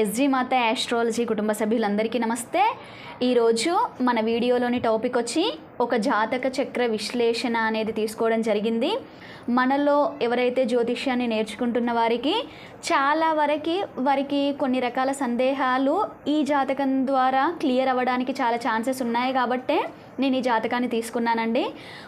SG మాత astrology కుటుంబ సభ్యులందరికీ నమస్తే. ఈరోజు మన వీడియోలోని టాపిక్ వచ్చి ఒక జాతక చక్ర విశ్లేషణ అనేది తీసుకోవడం జరిగింది. మనలో ఎవరైతే జ్యోతిష్యాన్ని నేర్చుకుంటున్న వారికి చాలా వరకు వారికి కొన్ని రకాల సందేహాలు ఈ జాతకం ద్వారా క్లియర్ అవ్వడానికి చాలా ఛాన్సెస్ ఉన్నాయి కాబట్టే నేను ఈ జాతకాన్ని తీసుకున్నానండి.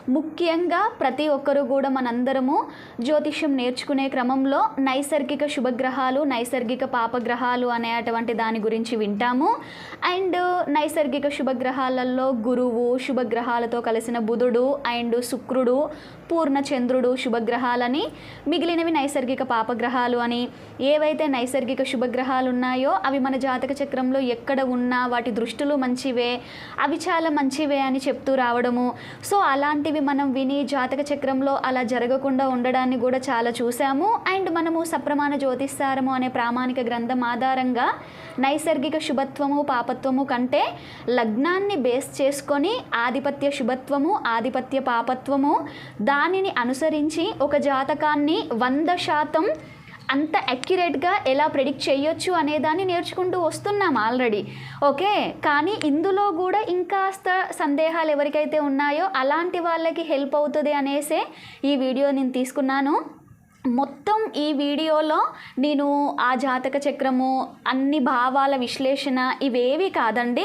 ముఖ్యంగా ప్రతి ఒక్కరూ కూడా మనందరము జ్యోతిష్యం నేర్చుకునే క్రమంలో నైసర్గిక శుభగ్రహాలు నైసర్గిక పాపగ్రహాలు అనేటువంటి దాని గురించి వింటాము. అండ్ నైసర్గిక శుభగ్రహాలలో గురువు శుభగ్రహాలతో కలిసిన బుధుడు అండ్ శుక్రుడు పూర్ణచంద్రుడు శుభగ్రహాలని మిగిలినవి నైసర్గిక పాపగ్రహాలు అని ఏవైతే నైసర్గిక శుభగ్రహాలు ఉన్నాయో అవి మన జాతక చక్రంలో ఎక్కడ ఉన్నా వాటి దృష్టిలో మంచివే అవి చాలా మంచివే అని చెప్తూ రావడము. సో అలాంటివి మనం విని జాతక చక్రంలో అలా జరగకుండా ఉండడాన్ని కూడా చాలా చూసాము. అండ్ మనము సప్రమాణ జ్యోతిస్సారము అనే ప్రామాణిక గ్రంథం ఆధారంగా నైసర్గిక శుభత్వము పాపత్వము కంటే లగ్నాన్ని బేస్ చేసుకొని ఆధిపత్య శుభత్వము ఆధిపత్య పాపత్వము దానిని అనుసరించి ఒక జాతకాన్ని వంద శాతం అంత అక్యురేట్గా ఎలా ప్రెడిక్ట్ చేయొచ్చు అనే దాన్ని నేర్చుకుంటూ వస్తున్నాం ఆల్రెడీ ఓకే కానీ ఇందులో కూడా ఇంకాస్త సందేహాలు ఎవరికైతే ఉన్నాయో అలాంటి వాళ్ళకి హెల్ప్ అవుతుంది అనేసే ఈ వీడియో నేను తీసుకున్నాను. మొత్తం ఈ వీడియోలో నేను ఆ జాతక చక్రము అన్ని భావాల విశ్లేషణ ఇవేవి కాదండి.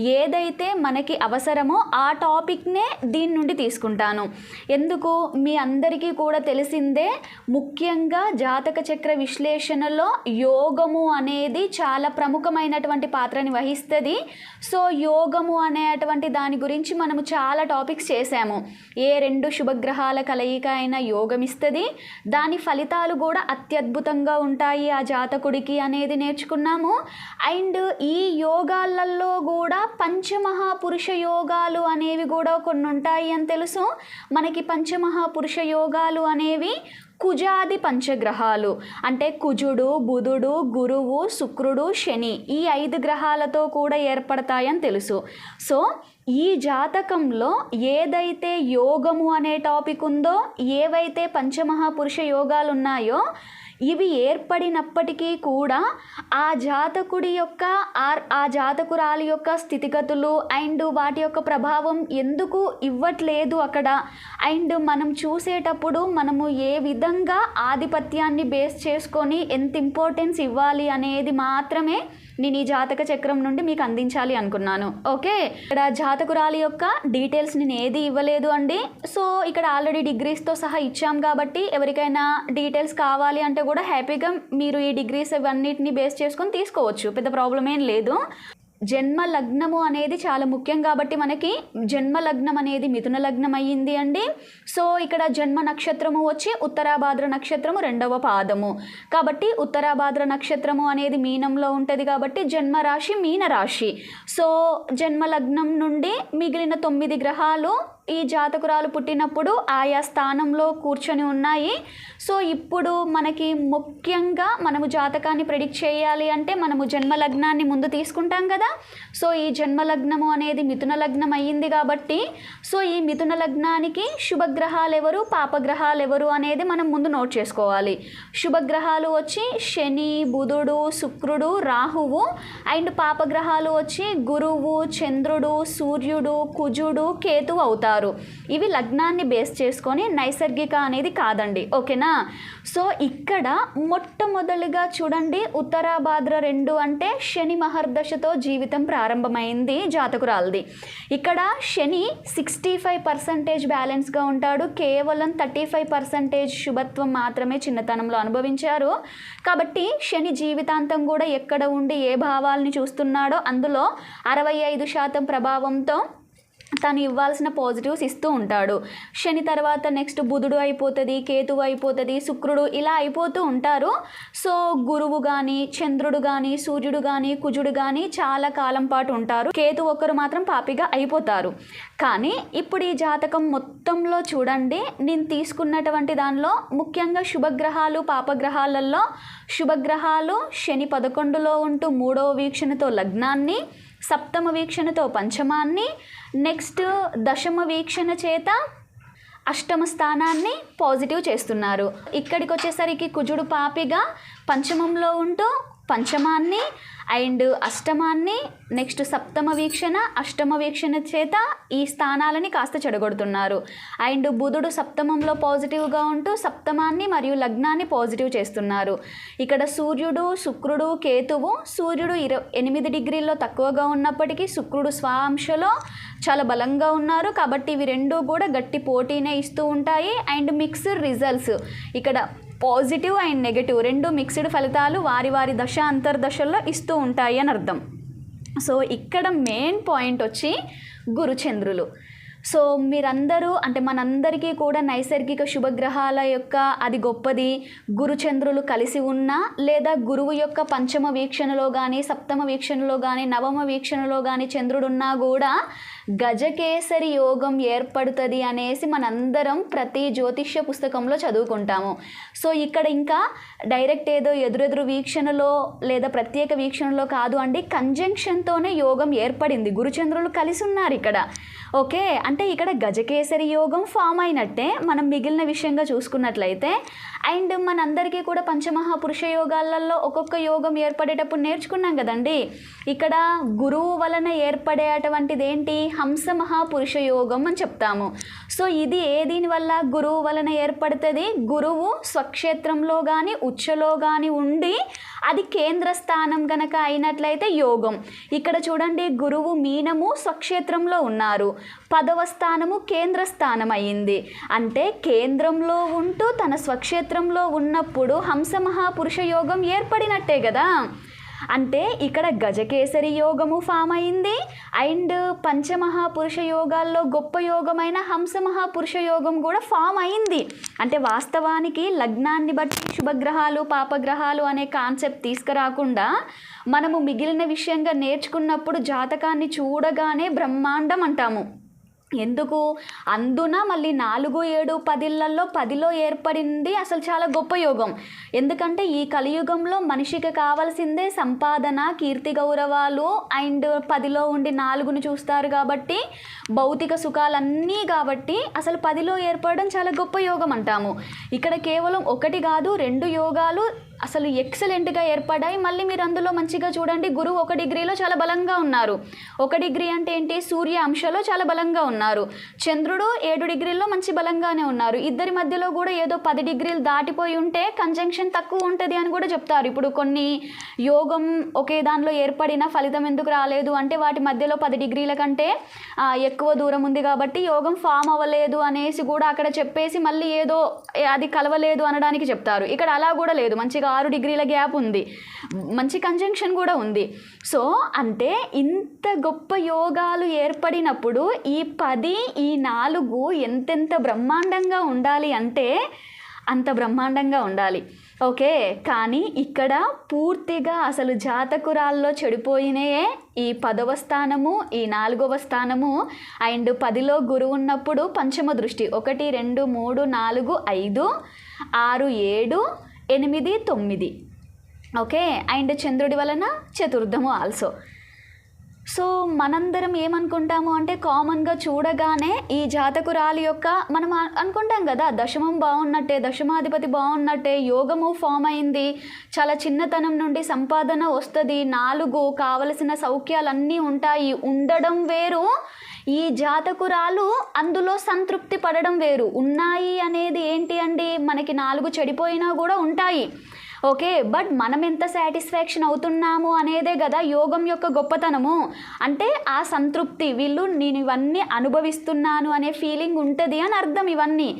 ఏదైతే మనకి అవసరమో ఆ టాపిక్నే దీని నుండి తీసుకుంటాను. ఎందుకు? మీ అందరికీ కూడా తెలిసిందే ముఖ్యంగా జాతక చక్ర విశ్లేషణలో యోగము అనేది చాలా ప్రముఖమైనటువంటి పాత్రని వహిస్తుంది. సో యోగము అనేటువంటి దాని గురించి మనము చాలా టాపిక్స్ చేశాము. ఏ రెండు శుభగ్రహాల కలయిక అయినా యోగం ఇస్తుంది దాని ఫలితాలు కూడా అత్యద్భుతంగా ఉంటాయి ఆ జాతకుడికి అనేది నేర్చుకున్నాము. అండ్ ఈ యోగాలలో కూడా పంచమహాపురుష యోగాలు అనేవి కూడా కొన్ని ఉంటాయి అని తెలుసు. మనకి పంచమహాపురుష యోగాలు అనేవి కుజాది పంచగ్రహాలు. అంటే కుజుడు బుధుడు గురువు శుక్రుడు శని ఈ ఐదు గ్రహాలతో కూడా ఏర్పడతాయని తెలుసు. సో ఈ జాతకంలో ఏదైతే యోగము అనే టాపిక్ ఉందో ఏవైతే పంచమహాపురుష యోగాలు ఉన్నాయో ఇవి ఏర్పడినప్పటికీ కూడా ఆ జాతకుడి యొక్క ఆ- ఆ జాతకురాలి యొక్క స్థితిగతులు అండ్ వాటి యొక్క ప్రభావం ఎందుకు ఇవ్వట్లేదు అక్కడ? అండ్ మనం చూసేటప్పుడు మనము ఏ విధంగా ఆధిపత్యాన్ని బేస్ చేసుకొని ఎంత ఇంపార్టెన్స్ ఇవ్వాలి అనేది మాత్రమే నేను ఈ జాతక చక్రం నుండి మీకు అందించాలి అనుకున్నాను. ఓకే? ఇక్కడ జాతకురాలి యొక్క డీటెయిల్స్ నేను ఏది ఇవ్వలేదు అండి. సో ఇక్కడ ఆల్రెడీ డిగ్రీస్తో సహా ఇచ్చాం కాబట్టి ఎవరికైనా డీటెయిల్స్ కావాలి అంటే కూడా హ్యాపీగా మీరు ఈ డిగ్రీస్ ఇవన్నిటిని బేస్ చేసుకొని తీసుకోవచ్చు. పెద్ద ప్రాబ్లం ఏం లేదు. జన్మ లగ్నము అనేది చాలా ముఖ్యం కాబట్టి మనకి జన్మ లగ్నం అనేది మిథున లగ్నం అయ్యింది అండి. సో ఇక్కడ జన్మ నక్షత్రము వచ్చి ఉత్తరాభాద్ర నక్షత్రము రెండవ పాదము. కాబట్టి ఉత్తరాభాద్ర నక్షత్రము అనేది మీనంలో ఉంటుంది కాబట్టి జన్మ రాశి మీన రాశి. సో జన్మ లగ్నం నుండి మిగిలిన తొమ్మిది గ్రహాలు ఈ జాతకురాలు పుట్టినప్పుడు ఆయా స్థానంలో కూర్చొని ఉన్నాయి. సో ఇప్పుడు మనకి ముఖ్యంగా మనము జాతకాన్ని ప్రెడిక్ట్ చేయాలి అంటే మనము జన్మ లగ్నాన్ని ముందు తీసుకుంటాం కదా. సో ఈ జన్మ లగ్నము అనేది మిథున లగ్నం అయ్యింది కాబట్టి సో ఈ మిథున లగ్నానికి శుభగ్రహాలు ఎవరు పాపగ్రహాలు ఎవరు అనేది మనం ముందు నోట్ చేసుకోవాలి. శుభగ్రహాలు వచ్చి శని బుధుడు శుక్రుడు రాహువు అండ్ పాపగ్రహాలు వచ్చి గురువు చంద్రుడు సూర్యుడు కుజుడు కేతువు అవుతారు. ఇవి లగ్నాన్ని బేస్ చేసుకొని నైసర్గిక అనేది కాదండి. ఓకేనా? సో ఇక్కడ మొట్టమొదలుగా చూడండి ఉత్తరాభాద్ర రెండు అంటే శని మహర్దశతో జీవితం ప్రారంభమైంది జాతకురాలది. ఇక్కడ శని సిక్స్టీ ఫైవ్ పర్సంటేజ్ బ్యాలెన్స్గా ఉంటాడు. కేవలం థర్టీ ఫైవ్ పర్సంటేజ్ శుభత్వం మాత్రమే చిన్నతనంలో అనుభవించారు. కాబట్టి శని జీవితాంతం కూడా ఎక్కడ ఉండి ఏ భావాల్ని చూస్తున్నాడో అందులో అరవై ఐదు శాతం ప్రభావంతో తను ఇవ్వాల్సిన పాజిటివ్స్ ఇస్తూ ఉంటాడు. శని తర్వాత నెక్స్ట్ బుధుడు అయిపోతుంది కేతువు అయిపోతుంది శుక్రుడు ఇలా అయిపోతూ ఉంటారు. సో గురువు కానీ చంద్రుడు కానీ సూర్యుడు కానీ కుజుడు కానీ చాలా కాలం పాటు ఉంటారు. కేతు ఒక్కరు మాత్రం పాపిగా అయిపోతారు. కానీ ఇప్పుడు ఈ జాతకం మొత్తంలో చూడండి. నేను తీసుకున్నటువంటి దానిలో ముఖ్యంగా శుభగ్రహాలు పాపగ్రహాలలో శుభగ్రహాలు శని పదకొండులో ఉంటూ మూడవ వీక్షణతో లగ్నాన్ని సప్తమ వీక్షణతో పంచమాన్ని నెక్స్ట్ దశమ వీక్షణ చేత అష్టమ స్థానాన్ని పాజిటివ్ చేస్తున్నారు. ఇక్కడికి వచ్చేసరికి కుజుడు పాపిగా పంచమంలో ఉంటూ పంచమాన్ని అండ్ అష్టమాన్ని నెక్స్ట్ సప్తమ వీక్షణ అష్టమ వీక్షణ చేత ఈ స్థానాలని కాస్త చెడగొడుతున్నారు. అండ్ బుధుడు సప్తమంలో పాజిటివ్గా ఉంటూ సప్తమాన్ని మరియు లగ్నాన్ని పాజిటివ్ చేస్తున్నారు. ఇక్కడ సూర్యుడు శుక్రుడు కేతువు సూర్యుడు ఇర ఎనిమిది డిగ్రీల్లో తక్కువగా ఉన్నప్పటికీ శుక్రుడు స్వాంశలో చాలా బలంగా ఉన్నారు. కాబట్టి ఇవి రెండూ కూడా గట్టి పోటీనే ఇస్తూ ఉంటాయి. And mixed results. ఇక్కడ పాజిటివ్ అండ్ నెగటివ్ రెండు మిక్స్డ్ ఫలితాలు వారి వారి దశ అంతర్దశల్లో ఇస్తూ ఉంటాయి అని అర్థం. సో ఇక్కడ మెయిన్ పాయింట్ వచ్చి గురుచంద్రులు. సో మీరందరూ అంటే మనందరికీ కూడా నైసర్గిక శుభగ్రహాల యొక్క అది గొప్పది. గురుచంద్రులు కలిసి ఉన్నా లేదా గురువు యొక్క పంచమ వీక్షణలో కానీ సప్తమ వీక్షణలో కానీ నవమ వీక్షణలో కానీ చంద్రుడున్నా కూడా గజకేసరి యోగం ఏర్పడుతుంది అనేసి మనందరం ప్రతి జ్యోతిష్య పుస్తకంలో చదువుకుంటాము. సో ఇక్కడ ఇంకా డైరెక్ట్ ఏదో ఎదురెదురు వీక్షణలో లేదా ప్రత్యేక వీక్షణలో కాదు అండి కంజంక్షన్తోనే యోగం ఏర్పడింది. గురుచంద్రులు కలిసి ఉన్నారు ఇక్కడ. ఓకే? అంటే ఇక్కడ గజకేసరి యోగం ఫామ్ అయినట్టే. మనం మిగిలిన విషయంగా చూసుకున్నట్లయితే అండ్ మనందరికీ కూడా పంచమహాపురుష యోగాలలో ఒక్కొక్క యోగం ఏర్పడేటప్పుడు నేర్చుకున్నాం కదండి. ఇక్కడ గురువు వలన ఏర్పడేటువంటిది ఏంటి హంస మహాపురుష యోగం అని చెప్తాము. సో ఇది ఏ దీని వల్ల గురువు వలన ఏర్పడుతుంది? గురువు స్వక్షేత్రంలో కానీ ఉచ్చలో కానీ ఉండి అది కేంద్ర స్థానం గనక అయినట్లయితే యోగం. ఇక్కడ చూడండి గురువు మీనము స్వక్షేత్రంలో ఉన్నారు. పదవ స్థానము కేంద్ర స్థానం అయింది అంటే కేంద్రంలో ఉంటూ తన స్వక్షేత్రంలో ఉన్నప్పుడు హంస మహాపురుష యోగం ఏర్పడినట్టే కదా. అంటే ఇక్కడ గజకేసరి యోగము ఫామ్ అయింది. అండ్ పంచమహాపురుష యోగాల్లో గొప్ప యోగమైన హంస మహాపురుష యోగం కూడా ఫామ్ అయింది. అంటే వాస్తవానికి లగ్నాన్ని బట్టి శుభగ్రహాలు పాపగ్రహాలు అనే కాన్సెప్ట్ తీసుకురాకుండా మనము మిగిలిన విషయంగా నేర్చుకున్నప్పుడు జాతకాన్ని చూడగానే బ్రహ్మాండం అంటాము. ఎందుకు? అందున మళ్ళీ నాలుగు ఏడు పదిళ్ళలో పదిలో ఏర్పడింది అసలు చాలా గొప్ప యోగం. ఎందుకంటే ఈ కలియుగంలో మనిషికి కావాల్సిందే సంపాదన కీర్తి గౌరవాలు. అండ్ పదిలో ఉండి నాలుగును చూస్తారు కాబట్టి భౌతిక సుఖాలన్నీ కాబట్టి అసలు పదిలో ఏర్పడడం చాలా గొప్ప యోగం అంటాము. ఇక్కడ కేవలం ఒకటి కాదు రెండు యోగాలు అసలు ఎక్సలెంట్గా ఏర్పడాయి. మళ్ళీ మీరు అందులో మంచిగా చూడండి గురువు ఒక డిగ్రీలో చాలా బలంగా ఉన్నారు. ఒక డిగ్రీ అంటే ఏంటి? సూర్య అంశలో చాలా బలంగా ఉన్నారు. చంద్రుడు ఏడు డిగ్రీల్లో మంచి బలంగానే ఉన్నారు. ఇద్దరి మధ్యలో కూడా ఏదో పది డిగ్రీలు దాటిపోయి ఉంటే కంజంక్షన్ తక్కువ ఉంటుంది అని కూడా చెప్తారు. ఇప్పుడు కొన్ని యోగం ఒకే దానిలో ఏర్పడిన ఫలితం ఎందుకు రాలేదు అంటే వాటి మధ్యలో పది డిగ్రీల కంటే ఎక్కువ దూరం ఉంది కాబట్టి యోగం ఫామ్ అవ్వలేదు అనేసి కూడా అక్కడ చెప్పేసి మళ్ళీ ఏదో అది కలవలేదు అనడానికి చెప్తారు. ఇక్కడ అలా కూడా లేదు. మంచిగా ఆరు డిగ్రీల గ్యాప్ ఉంది. మంచి కంజంక్షన్ కూడా ఉంది. సో అంటే ఇంత గొప్ప యోగాలు ఏర్పడినప్పుడు ఈ పది ఈ నాలుగు ఎంతెంత బ్రహ్మాండంగా ఉండాలి అంటే అంత బ్రహ్మాండంగా ఉండాలి. ఓకే? కానీ ఇక్కడ పూర్తిగా అసలు జాతకురాల్లో చెడిపోయినయే ఈ పదవ స్థానము ఈ నాలుగవ స్థానము అండ్ పదిలో గురువు ఉన్నప్పుడు పంచమ దృష్టి. ఒకటి రెండు మూడు నాలుగు ఐదు ఆరు ఏడు ఎనిమిది తొమ్మిది. ఓకే? అండ్ చంద్రుడి వలన చతుర్థము ఆల్సో సో మనందరం ఏమనుకుంటాము అంటే కామన్గా చూడగానే ఈ జాతకురాలి యొక్క మనం అనుకుంటాం కదా దశమం బాగున్నట్టే దశమాధిపతి బాగున్నట్టే యోగము ఫామ్ అయింది చాలా చిన్నతనం నుండి సంపాదన వస్తుంది నాలుగు కావలసిన సౌఖ్యాలన్నీ ఉంటాయి ఉండడం వేరు ఈ జాతకురాలు అందులో సంతృప్తి పడడం వేరు. ఉన్నాయి అనేది ఏంటి అండి? మనకి నాలుగు చెడిపోయినా కూడా ఉంటాయి. ఓకే బట్ మనం ఎంత సాటిస్ఫాక్షన్ అవుతున్నాము అనేదే కదా యోగం యొక్క గొప్పతనము. అంటే ఆ సంతృప్తి వీళ్ళు నేను ఇవన్నీ అనుభవిస్తున్నాను అనే ఫీలింగ్ ఉంటుంది అని అర్థం ఇవన్నీ.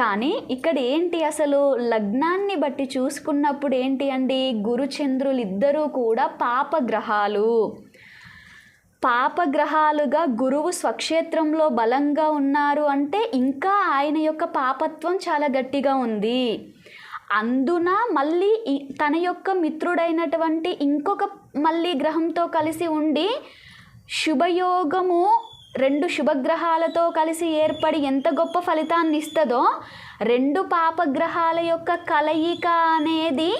కానీ ఇక్కడ ఏంటి అసలు? లగ్నాన్ని బట్టి చూసుకున్నప్పుడు ఏంటి అండి? గురుచంద్రులు ఇద్దరూ కూడా పాపగ్రహాలు పాపగ్రహాలుగా గురువు స్వక్షేత్రంలో బలంగా ఉన్నారు అంటే ఇంకా ఆయన యొక్క పాపత్వం చాలా గట్టిగా ఉంది. అందున మళ్ళీ తన యొక్క మిత్రుడైనటువంటి ఇంకొక మళ్ళీ గ్రహంతో కలిసి ఉండి శుభయోగము రెండు శుభగ్రహాలతో కలిసి ఏర్పడి ఎంత గొప్ప ఫలితాన్ని ఇస్తుందో రెండు పాపగ్రహాల యొక్క కలయిక అనేది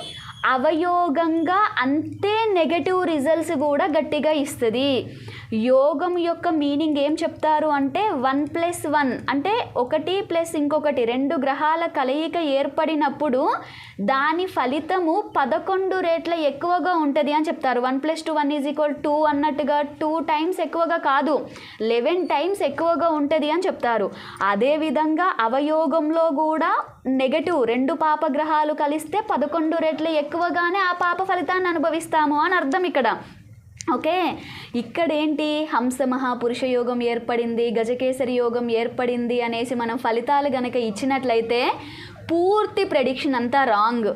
అవయోగంగా అంతే నెగటివ్ రిజల్ట్స్ కూడా గట్టిగా ఇస్తుంది. యోగం యొక్క మీనింగ్ ఏం చెప్తారు అంటే వన్ ప్లస్ వన్ అంటే ఒకటి ప్లస్ ఇంకొకటి రెండు గ్రహాల కలయిక ఏర్పడినప్పుడు దాని ఫలితము పదకొండు రేట్ల ఎక్కువగా ఉంటుంది అని చెప్తారు. One plus two one is equal two అన్నట్టుగా టూ టైమ్స్ ఎక్కువగా కాదు లెవెన్ టైమ్స్ ఎక్కువగా ఉంటుంది అని చెప్తారు. అదేవిధంగా అవయోగంలో కూడా నెగటివ్ రెండు పాప గ్రహాలు కలిస్తే పదకొండు రెట్లు ఎక్కువగానే ఆ పాప ఫలితాన్ని అనుభవిస్తాము అని అర్థం ఇక్కడ. ఓకే? ఇక్కడేంటి? హంస మహాపురుష యోగం ఏర్పడింది గజకేసరి యోగం ఏర్పడింది అనేసి మనం ఫలితాలు గనక ఇచ్చినట్లయితే పూర్తి ప్రెడిక్షన్ అంతా రాంగ్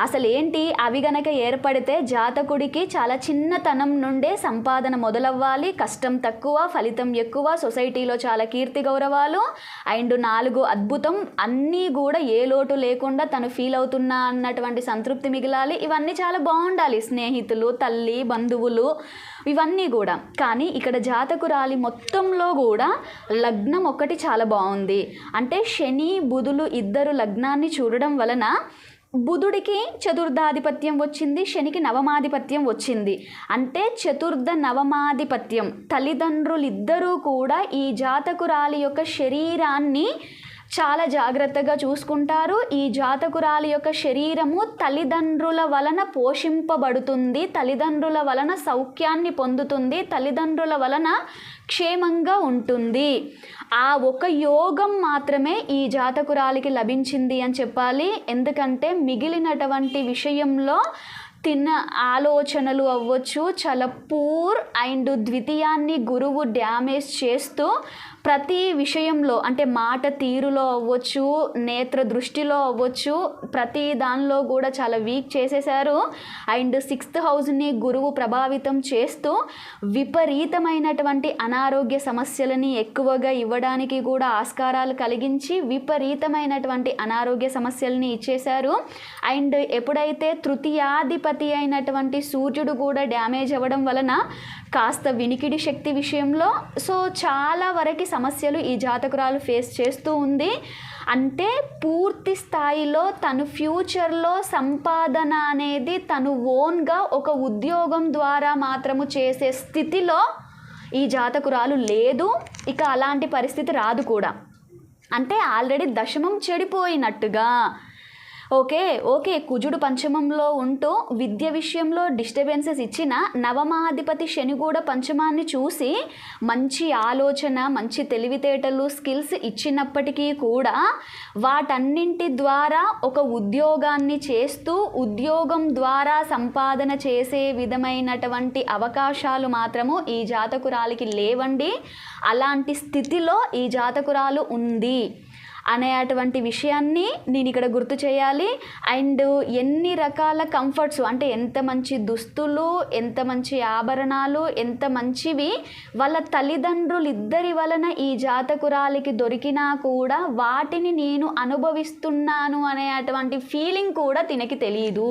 అసలు ఏంటి అవి గనక ఏర్పడితే జాతకుడికి చాలా చిన్నతనం నుండే సంపాదన మొదలవ్వాలి. కష్టం తక్కువ ఫలితం ఎక్కువ సొసైటీలో చాలా కీర్తి గౌరవాలు. అండ్ నాలుగు అద్భుతం అన్నీ కూడా ఏ లోటు లేకుండా తను ఫీల్ అవుతున్నా అన్నటువంటి సంతృప్తి మిగిలాలి. ఇవన్నీ చాలా బాగుండాలి. స్నేహితులు తల్లి బంధువులు ఇవన్నీ కూడా. కానీ ఇక్కడ జాతకురాలి మొత్తంలో కూడా లగ్నం ఒకటి చాలా బాగుంది. అంటే శని బుధులు ఇద్దరు లగ్నాన్ని చూడడం వలన బుధుడికి చతుర్థాధిపత్యం వచ్చింది శనికి నవమాధిపత్యం వచ్చింది. అంటే చతుర్థ నవమాధిపత్యం. తల్లిదండ్రులిద్దరూ కూడా ఈ జాతకురాలి యొక్క శరీరాన్ని చాలా జాగ్రత్తగా చూసుకుంటారు. ఈ జాతకురాలి యొక్క శరీరము తల్లిదండ్రుల వలన పోషింపబడుతుంది. తల్లిదండ్రుల వలన సౌఖ్యాన్ని పొందుతుంది. తల్లిదండ్రుల వలన క్షేమంగా ఉంటుంది. ఆ ఒక యోగం మాత్రమే ఈ జాతకురాలికి లభించింది అని చెప్పాలి. ఎందుకంటే మిగిలినటువంటి విషయంలో తిన్న ఆలోచనలు అవ్వచ్చు. చాలా పూర్ అండ్ ద్వితీయాన్ని గురువు డ్యామేజ్ చేస్తూ ప్రతి విషయంలో అంటే మాట తీరులో అవ్వచ్చు నేత్ర దృష్టిలో అవ్వచ్చు ప్రతి దానిలో కూడా చాలా వీక్ చేసేశారు. అండ్ సిక్స్త్ హౌస్ని గురువు ప్రభావితం చేస్తూ విపరీతమైనటువంటి అనారోగ్య సమస్యలని ఎక్కువగా ఇవ్వడానికి కూడా ఆస్కారాలు కలిగించి విపరీతమైనటువంటి అనారోగ్య సమస్యలని ఇచ్చేశారు. అండ్ ఎప్పుడైతే తృతీయాధిపతి అయినటువంటి సూర్యుడు కూడా డ్యామేజ్ అవ్వడం వలన కాస్త వినికిడి శక్తి విషయంలో. సో చాలా వరకు సమస్యలు ఈ జాతకురాలు ఫేస్ చేస్తూ ఉంది. అంటే పూర్తి స్థాయిలో తను ఫ్యూచర్లో సంపాదన అనేది తను ఓన్గా ఒక ఉద్యోగం ద్వారా మాత్రము చేసే స్థితిలో ఈ జాతకురాలు లేదు. ఇక అలాంటి పరిస్థితి రాదు కూడా. అంటే ఆల్రెడీ దశమం చెడిపోయినట్టుగా ఓకే ఓకే కుజుడు పంచమంలో ఉంటూ విద్య విషయంలో డిస్టర్బెన్సెస్ ఇచ్చిన నవమాధిపతి శని కూడా పంచమాన్ని చూసి మంచి ఆలోచన మంచి తెలివితేటలు స్కిల్స్ ఇచ్చినప్పటికీ కూడా వాటన్నింటి ద్వారా ఒక ఉద్యోగాన్ని చేస్తూ ఉద్యోగం ద్వారా సంపాదన చేసే విధమైనటువంటి అవకాశాలు మాత్రము ఈ జాతకురాలికి లేవండి. అలాంటి స్థితిలో ఈ జాతకురాలు ఉంది. అనే అటువంటి విషయాన్ని నేను ఇక్కడ గుర్తు చేయాలి. అండ్ ఎన్ని రకాల కంఫర్ట్స్ అంటే ఎంత మంచి దుస్తులు ఎంత మంచి ఆభరణాలు ఎంత మంచివి వాళ్ళ తల్లిదండ్రులు ఇద్దరి వలన ఈ జాతకురాలికి దొరికినా కూడా వాటిని నేను అనుభవిస్తున్నాను అనే అటువంటి ఫీలింగ్ కూడా తినకి తెలియదు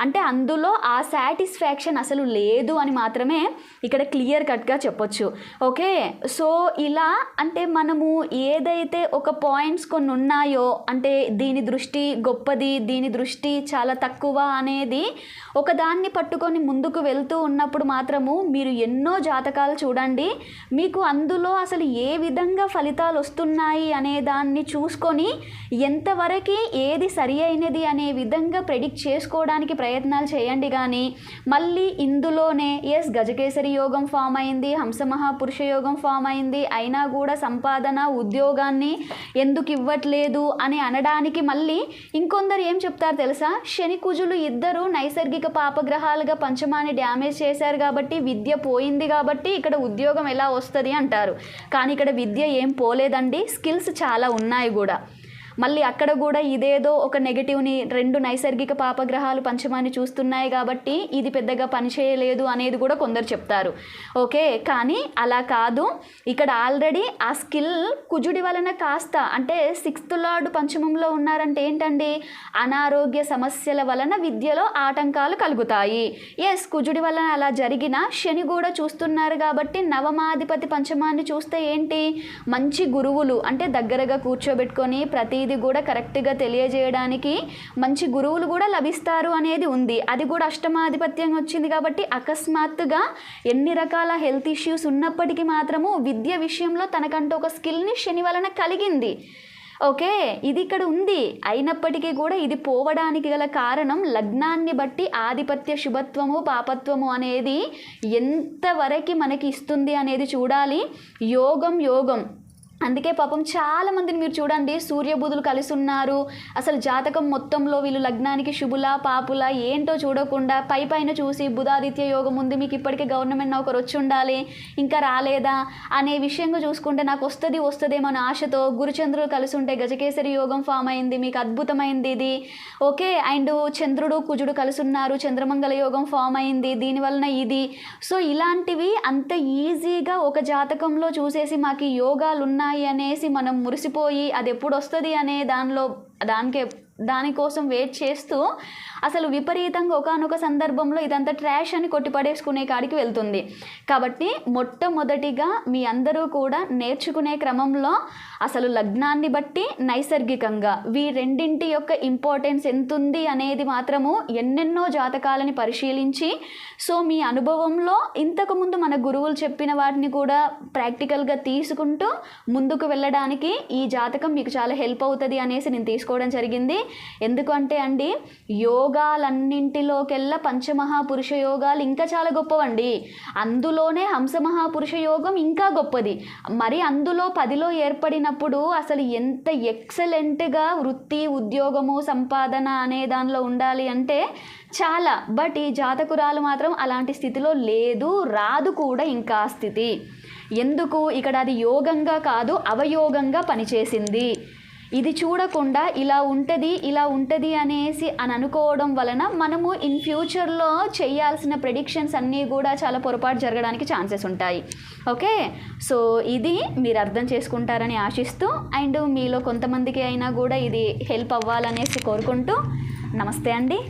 అంటే అందులో ఆ సాటిస్ఫాక్షన్ అసలు లేదు అని మాత్రమే ఇక్కడ క్లియర్ కట్గా చెప్పొచ్చు. ఓకే సో ఇలా అంటే మనము ఏదైతే ఒక పాయింట్స్ కొన్ని ఉన్నాయో అంటే దీని దృష్టి గొప్పది దీని దృష్టి చాలా తక్కువ అనేది ఒక దాన్ని పట్టుకొని ముందుకు వెళ్తూ ఉన్నప్పుడు మాత్రము మీరు ఎన్నో జాతకాలు చూడండి. మీకు అందులో అసలు ఏ విధంగా ఫలితాలు వస్తున్నాయి అనే దాన్ని చూసుకొని ఎంతవరకు ఏది సరి అయినది అనే విధంగా ప్రెడిక్ట్ చేసుకోవడానికి ప్రయత్నాలు చేయండి కానీ మళ్ళీ ఇందులోనే ఎస్ గజకేసరి యోగం ఫామ్ అయింది హంస మహాపురుష యోగం ఫామ్ అయింది అయినా కూడా సంపాదన ఉద్యోగాన్ని ఎందుకు ఇవ్వట్లేదు అని అనడానికి మళ్ళీ ఇంకొందరు ఏం చెప్తారు తెలుసా? శని కుజులు ఇద్దరు నైసర్గిక పాపగ్రహాలుగా పంచమాన్ని డ్యామేజ్ చేశారు కాబట్టి విద్య పోయింది కాబట్టి ఇక్కడ ఉద్యోగం ఎలా వస్తుంది అంటారు. కానీ ఇక్కడ విద్య ఏం పోలేదండి స్కిల్స్ చాలా ఉన్నాయి కూడా. మళ్ళీ అక్కడ కూడా ఇదేదో ఒక నెగటివ్ని రెండు నైసర్గిక పాపగ్రహాలు పంచమాన్ని చూస్తున్నాయి కాబట్టి ఇది పెద్దగా పనిచేయలేదు అనేది కూడా కొందరు చెప్తారు. ఓకే కానీ అలా కాదు. ఇక్కడ ఆల్రెడీ ఆ స్కిల్ కుజుడి వలన కాస్త అంటే సిక్స్త్ లార్డ్ పంచమంలో ఉన్నారంటే ఏంటండి? అనారోగ్య సమస్యల వలన విద్యలో ఆటంకాలు కలుగుతాయి. ఎస్ కుజుడి వలన అలా జరిగిన శని కూడా చూస్తున్నారు కాబట్టి నవమాధిపతి పంచమాన్ని చూస్తే ఏంటి? మంచి గురువులు అంటే దగ్గరగా కూర్చోబెట్టుకొని ప్రతి ఇది కూడా కరెక్ట్గా తెలియజేయడానికి మంచి గురువులు కూడా లభిస్తారు అనేది ఉంది. అది కూడా అష్టమాధిపత్యం వచ్చింది కాబట్టి అకస్మాత్తుగా ఎన్ని రకాల హెల్త్ ఇష్యూస్ ఉన్నప్పటికీ మాత్రము విద్య విషయంలో తనకంటూ ఒక స్కిల్ని శని వలన కలిగింది. ఓకే? ఇది ఇక్కడ ఉంది. అయినప్పటికీ కూడా ఇది పోవడానికి గల కారణం లగ్నాన్ని బట్టి ఆధిపత్య శుభత్వము పాపత్వము అనేది ఎంతవరకు మనకి ఇస్తుంది అనేది చూడాలి. యోగం యోగం. అందుకే పాపం చాలా మందిని మీరు చూడండి సూర్యబుధులు కలిసి ఉన్నారు. అసలు జాతకం మొత్తంలో వీళ్ళు లగ్నానికి శుభుల పాపుల ఏంటో చూడకుండా పై పైన చూసి బుధాదిత్య యోగం ఉంది మీకు ఇప్పటికే గవర్నమెంట్ నౌకరు వచ్చి ఉండాలి ఇంకా రాలేదా అనే విషయంగా చూసుకుంటే నాకు వస్తుంది వస్తుందేమో అని ఆశతో గురుచంద్రుడు కలిసి ఉంటే గజకేసరి యోగం ఫామ్ అయింది మీకు అద్భుతమైంది ఇది. ఓకే అండ్ చంద్రుడు కుజుడు కలిసి ఉన్నారు చంద్రమంగళ యోగం ఫామ్ అయింది దీనివలన ఇది. సో ఇలాంటివి అంత ఈజీగా ఒక జాతకంలో చూసేసి మాకు యోగాలు యోగాలు ఉన్నాయి అనేసి మనం మురిసిపోయి అది ఎప్పుడు వస్తుంది అనే దానిలో దానికి దానికోసం వెయిట్ చేస్తూ అసలు విపరీతంగా ఒకనొక సందర్భంలో ఇదంతా ట్రాష్ అని కొట్టిపడేసుకునే కాడికి వెళ్తుంది. కాబట్టి మొట్టమొదటిగా మీ అందరూ కూడా నేర్చుకునే క్రమంలో అసలు లగ్నాన్ని బట్టి నైసర్గికంగా వీ రెండింటి యొక్క ఇంపార్టెన్స్ ఎంతుంది అనేది మాత్రము ఎన్నెన్నో జాతకాలని పరిశీలించి సో మీ అనుభవంలో ఇంతకుముందు మన గురువులు చెప్పిన వాటిని కూడా ప్రాక్టికల్గా తీసుకుంటూ ముందుకు వెళ్ళడానికి ఈ జాతకం మీకు చాలా హెల్ప్ అవుతుంది అనేసి నేను తీసుకోవడం జరిగింది. ఎందుకంటే అండి యోగాలన్నింటిలోకెల్లా పంచమహాపురుష యోగాలు ఇంకా చాలా గొప్పవండి. అందులోనే హంసమహాపురుష యోగం ఇంకా గొప్పది. మరి అందులో పదిలో ఏర్పడినప్పుడు అసలు ఎంత ఎక్సలెంట్గా వృత్తి ఉద్యోగము సంపాదన అనే దానిలో ఉండాలి అంటే చాలా. బట్ ఈ జాతకురాలు మాత్రం అలాంటి స్థితిలో లేదు రాదు కూడా ఇంకా స్థితి. ఎందుకు? ఇక్కడ అది యోగంగా కాదు అవయోగంగా పనిచేసింది. ఇది చూడకుండా ఇలా ఉంటుంది ఇలా ఉంటుంది అనేసి అని అనుకోవడం వలన మనము ఇన్ ఫ్యూచర్లో చేయాల్సిన ప్రెడిక్షన్స్ అన్నీ కూడా చాలా పొరపాటు జరగడానికి ఛాన్సెస్ ఉంటాయి. ఓకే? సో ఇది మీరు అర్థం చేసుకుంటారని ఆశిస్తూ అండ్ మీలో కొంతమందికి అయినా కూడా ఇది హెల్ప్ అవ్వాలనేసి కోరుకుంటూ నమస్తే అండి.